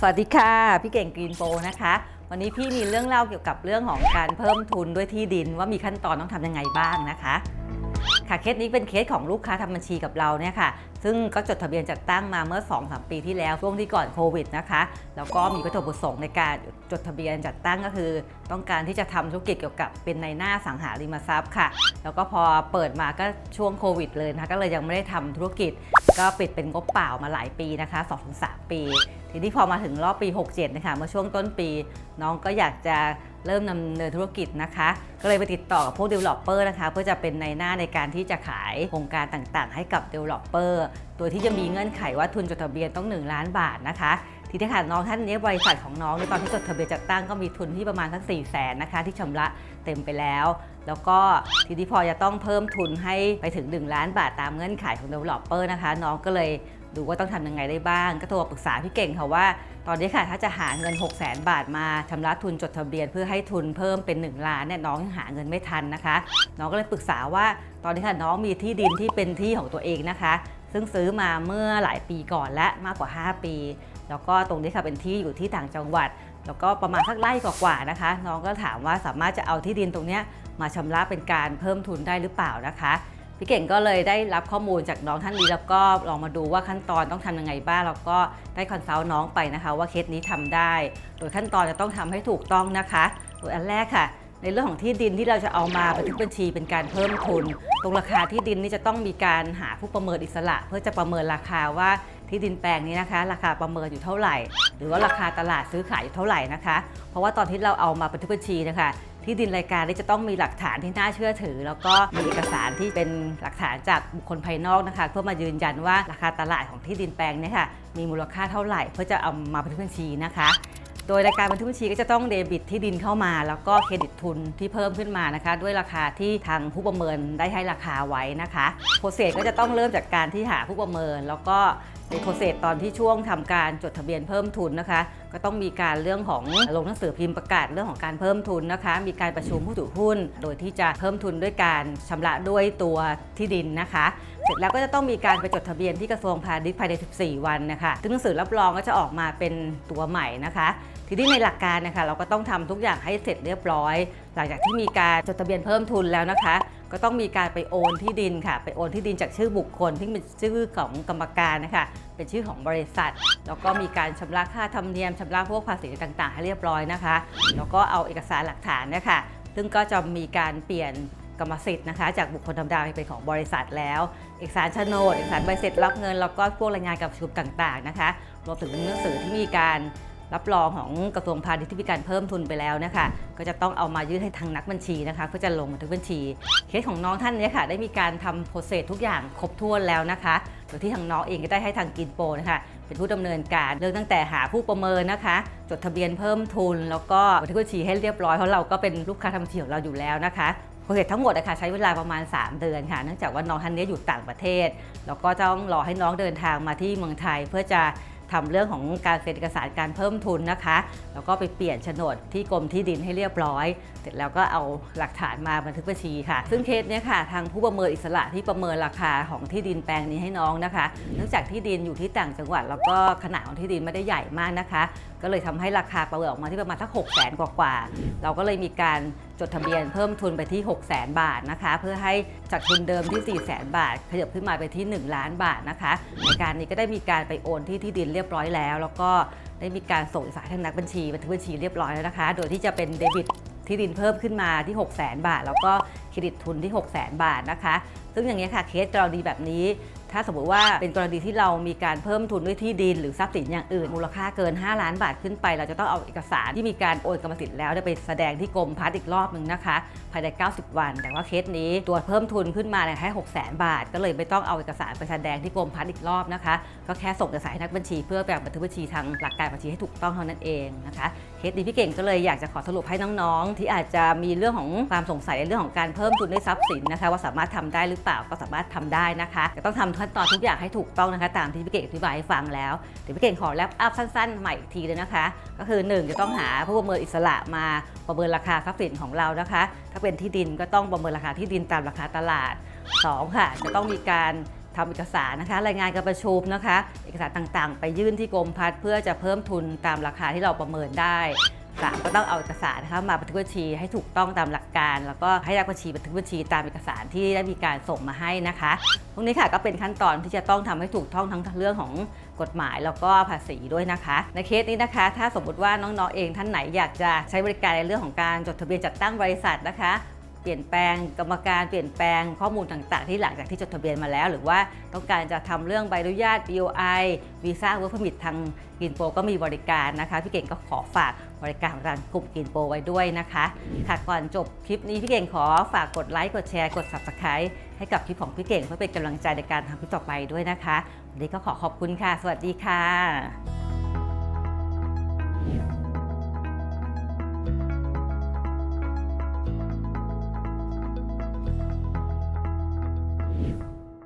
สวัสดีค่ะ พี่เก่งกรีนโปนะคะ วันนี้พี่มีเรื่องเล่าเกี่ยวกับเรื่องของการเพิ่มทุนด้วยที่ดิน ว่ามีขั้นตอนต้องทำยังไงบ้างนะคะ ค่ะเคสนี้เป็นเคสของลูกค้าทำบัญชีกับเราเนี่ยค่ะ ซึ่งก็จดทะเบียนจัดตั้งมาเมื่อ 2-3 ปีที่แล้วช่วงที่ก่อนโควิดนะคะ แล้วก็มีวัตถุประสงค์ในการจดทะเบียนจัดตั้งก็คือ ต้องการที่จะทำธุรกิจเกี่ยวกับเป็นในหน้าสังหาริมทรัพย์ค่ะ แล้วก็พอเปิดมาก็ช่วงโควิดเลยนะคะก็เลยยังไม่ได้ทำธุรกิจ ก็ปิดเป็นงบเปล่ามาหลายปีนะคะ 2-3 ปี ทีนี้พอมาถึงรอบปี 67 นะคะเมื่อช่วงต้นปี น้องก็อยากจะเริ่มดำเนินธุรกิจนะคะ ก็เลยไปติดต่อกับพวก developer นะคะ เพื่อจะเป็นในหน้าในการที่จะขายโครงการต่างๆ ให้กับ developer โดยที่จะมีเงื่อนไขว่าทุนจดทะเบียนต้อง 1 ล้านบาทนะคะ ทีนี้ค่ะน้องท่านนี้บริษัทของน้องในตอนที่จดทะเบียนจัดตั้งก็มีทุนที่ประมาณสัก4 0 0แสนนะคะ ที่ชำระเต็มไปแล้ว แล้วก็ทีนี้พอจะต้องเพิ่มทุนให้ไปถึง 1 ล้านบาทตามเงื่อนไขของ developer นะคะ น้องก็เลย ดูว่าต้องทำยังไงได้บ้าง ก็โทรปรึกษาพี่เก่งค่ะว่า ตอนนี้ค่ะถ้าจะหาเงิน 6 0แสนบาทมาชำระทุนจดทะเบียน เพื่อให้ทุนเพิ่มเป็น 1 ล้านเนี่ยน้องยังหาเงินไม่ทันนะคะ น้องก็เลยปรึกษาว่าตอนนี้ค่ะน้องมีที่ดินที่เป็นที่ของตัวเองนะคะ ซึ่งซื้อมาเมื่อหลายปีก่อนและมากกว่า 5 ปี แล้วก็ตรงนี้ค่ะเป็นที่อยู่ที่ต่างจังหวัด แล้วก็ประมาณสักไร่กว่าๆนะคะ น้องก็ถามว่าสามารถจะเอาที่ดินตรงนี้มาชำระเป็นการเพิ่มทุนได้หรือเปล่านะคะ พี่เก่งก็เลยได้รับข้อมูลจากน้องท่านนี้แล้วก็ลองมาดูว่าขั้นตอนต้องทำยังไงบ้างแล้วก็ได้คอนซัลท์น้องไปนะคะ ว่าเคสนี้ทำได้ โดยขั้นตอนจะต้องทำให้ถูกต้องนะคะโดยอันแรกค่ะ ในเรื่องของที่ดินที่เราจะเอามาบันทึกบัญชีเป็นการเพิ่มทุน ตรงราคาที่ดินนี่จะต้องมีการหาผู้ประเมินอิสระ เพื่อจะประเมินราคาว่าที่ดินแปลงนี้นะคะ ราคาประเมินอยู่เท่าไหร่ หรือว่าราคาตลาดซื้อขายอยู่เท่าไหร่นะคะ เพราะว่าตอนที่เราเอามาบันทึกบัญชีนะคะที่ดินรายการนี้จะต้องมีหลักฐานที่น่าเชื่อถือ แล้วก็มีเอกสารที่เป็นหลักฐานจากบุคคลภายนอกนะคะ เพื่อมายืนยันว่าราคาตลาดของที่ดินแปลงนี้ค่ะมีมูลค่าเท่าไหร่ เพื่อจะเอามาบันทึกบัญชีนะคะโดยรายการบันทึกบัญชีก็จะต้องเดบิตที่ดินเข้ามา แล้วก็เครดิตทุนที่เพิ่มขึ้นมานะคะ ด้วยราคาที่ทางผู้ประเมินได้ให้ราคาไว้นะคะโปรเซสก็จะต้องเริ่มจากการที่หาผู้ประเมิน แล้วก็ในโปรเซสตอนที่ช่วงทำการจดทะเบียนเพิ่มทุนนะคะ ก็ต้องมีการเรื่องของลงหนังสือพิมพ์ประกาศเรื่องของการเพิ่มทุนนะคะ มีการประชุมผู้ถือหุ้น โดยที่จะเพิ่มทุนด้วยการชำระด้วยตัวที่ดินนะคะ เสร็จแล้วก็จะต้องมีการไปจดทะเบียนที่กระทรวงพาณิชย์ภายใน 14 วันนะคะซึ่งหนังสือรับรองก็จะออกมาเป็นตัวใหม่นะคะ ทีนี้ในหลักการนะคะเราก็ต้องทำทุกอย่างให้เสร็จเรียบร้อย หลังจากที่มีการจดทะเบียนเพิ่มทุนแล้วนะคะ ก็ต้องมีการไปโอนที่ดินค่ะ ไปโอนที่ดินจากชื่อบุคคลที่เป็นชื่อของกรรมการนะคะเป็นชื่อของบริษัท แล้วก็มีการชำระค่าธรรมเนียมชำระพวกภาษีต่างๆ ให้เรียบร้อยนะคะ แล้วก็เอาเอกสารหลักฐานนะคะซึ่งก็จะมีการเปลี่ยนกรรมสิทธิ์นะคะจากบุคคลธรรมดาไปเป็นของบริษัทแล้ว เอกสารโฉนด เอกสารใบเสร็จรับเงิน แล้วก็พวกรายงานกับประชุมต่างๆนะคะ รวมถึงหนังสือที่มีการ รับรองของกระทรวงพาณิชย์ที่มีการเพิ่มทุนไปแล้วนะคะก็จะต้องเอามายื่นให้ทางนักบัญชีนะคะเพื่อจะลงบันทึกบัญชี เคสของน้องท่านเนี้ค่ะ ได้มีการทำโปรเซสทุกอย่างครบถ้วนแล้วนะคะโดยที่ทางน้องเองก็ได้ให้ทางกินโปนะคะเป็นผู้ดำเนินการเรื่องตั้งแต่หาผู้ประเมินนะคะ จดทะเบียนเพิ่มทุน แล้วก็บันทึกบัญชีให้เรียบร้อยเพราะเราก็เป็นลูกค้าทำบัญชีของเราอยู่แล้วนะคะโปรเซสทั้งหมดนะคะใช้เวลาประมาณ 3 เดือนค่ะเนื่องจากว่าน้องท่านนี้อยู่ต่างประเทศ แล้วก็ต้องรอให้น้องเดินทางมาที่เมืองไทยเพื่อจะ ทำเรื่องของการเซ็นเอกสารการเพิ่มทุนนะคะ แล้วก็ไปเปลี่ยนโฉนดที่กรมที่ดินให้เรียบร้อย เสร็จแล้วก็เอาหลักฐานมาบันทึกบัญชีค่ะ ซึ่งเคสเนี้ยค่ะ ทางผู้ประเมินอิสระที่ประเมินราคาของที่ดินแปลงนี้ให้น้องนะคะ เนื่องจากที่ดินอยู่ที่ต่างจังหวัด แล้วก็ขนาดของที่ดินไม่ได้ใหญ่มากนะคะ ก็เลยทำให้ราคาประเมินออกมาที่ประมาณสัก6 0แสนกว่าๆเราก็เลยมีการจดทะเบียนเพิ่มทุนไปที่ 6 0แสนบาทนะคะ เพื่อให้จากทุนเดิมที่ 4 0 0แสนบาท ขยับขึ้นมาไปที่ 1 ล้านบาทนะคะ ในการนี้ก็ได้มีการไปโอนที่ที่ดินเรียบร้อยแล้ว แล้วก็ได้มีการส่งเอกสารทางนักบัญชีบันทึกบัญชีเรียบร้อยแล้วนะคะ โดยที่จะเป็นเดบิตที่ดินเพิ่มขึ้นมาที่ 6 0 0 0 0 0 บาท แล้วก็เครดิตทุนที่ 6 0 0 0 0 0 บาทนะคะ ซึ่งอย่างนี้ค่ะ เคสกรณีแบบนี้ ถ้าสมมติว่าเป็นกรณีที่เรามีการเพิ่มทุนด้วยที่ดิน หรือทรัพย์สินอย่างอื่นมูลค่าเกิน 5 ล้านบาทขึ้นไป เราจะต้องเอาเอกสารที่มีการโอนกรรมสิทธิ์แล้วไปแสดงที่กรมพัฒน์อีกรอบหนึ่งนะคะ ภายใน 90 วัน แต่ว่าเคสนี้ตัวเพิ่มทุนขึ้นมาเนี่ยให้6 0 0 0 0 0 บาท ก็เลยไม่ต้องเอาเอกสารไปแสดงที่กรมพัฒน์อีกรอบนะคะ ก็แค่ส่งเอกสารให้นักบัญชีเพื่อแบบบันทึกบัญชีทางหลักการบัญชีให้ถูกต้องเท่านั้นเองนะคะเคสนี้พี่เก่งก็เลยอยากจะขอสรุปให้น้องๆ ที่อาจจะมีเรื่องของความสงสัยในเรื่องของการเพิ่มทุนด้วยทรัพย์สินนะคะ ว่าสามารถทำได้หรือเปล่าก็สามารถทำได้นะคะแต่ต้องทำขั้นตอนทุกอย่างให้ถูกต้องนะคะ ตามที่พี่เก่งอธิบายให้ฟังแล้ว เดี๋ยวพี่เก่งขอแลปอัพสั้นๆ ใหม่อีกทีเลยนะคะ ก็คือ 1 จะต้องหาผู้ประเมินอิสระมาประเมินราคาทรัพย์สินของเรานะคะ ถ้าเป็นที่ดินก็ต้องประเมินราคาที่ดินตามราคาตลาด 2 ค่ะ จะต้องมีการทำเอกสารนะคะ รายงานการประชุมนะคะ เอกสารต่างๆ ไปยื่นที่กรมพัฒน์เพื่อจะเพิ่มทุนตามราคาที่เราประเมินได้ สามก็ต้องเอาเอกสารนะคะมาบันทึกบัญชีให้ถูกต้องตามหลักการ แล้วก็ให้นักบัญชีบันทึกบัญชีตามเอกสารที่ได้มีการส่งมาให้นะคะพวกนี้ค่ะก็เป็นขั้นตอนที่จะต้องทำให้ถูกต้องทั้งเรื่องของกฎหมายแล้วก็ภาษีด้วยนะคะ ในเคสนี้นะคะ ถ้าสมมติว่าน้องๆเองท่านไหนอยากจะใช้บริการในเรื่องของการจดทะเบียนจัดตั้งบริษัทนะคะ เปลี่ยนแปลงกรรมการเปลี่ยนแปลงข้อมูลต่างๆ ที่หลังจากที่จดทะเบียนมาแล้ว หรือว่าต้องการจะทำเรื่องใบอนุญาต BOI วีซ่าเวิร์กพมิททางกินโปก็มีบริการนะคะพี่เก่งก็ขอฝากบริการของทางกลุ่มกินโปไว้ด้วยนะคะค่ะก่อนจบคลิปนี้พี่เก่งขอฝากกดไลค์กดแชร์กด Subscribe ให้กับคลิปของพี่เก่งเพื่อเป็นกำลังใจในการทำคลิปต่อไปด้วยนะคะวันนี้ก็ขอขอบคุณค่ะ สวัสดีค่ะ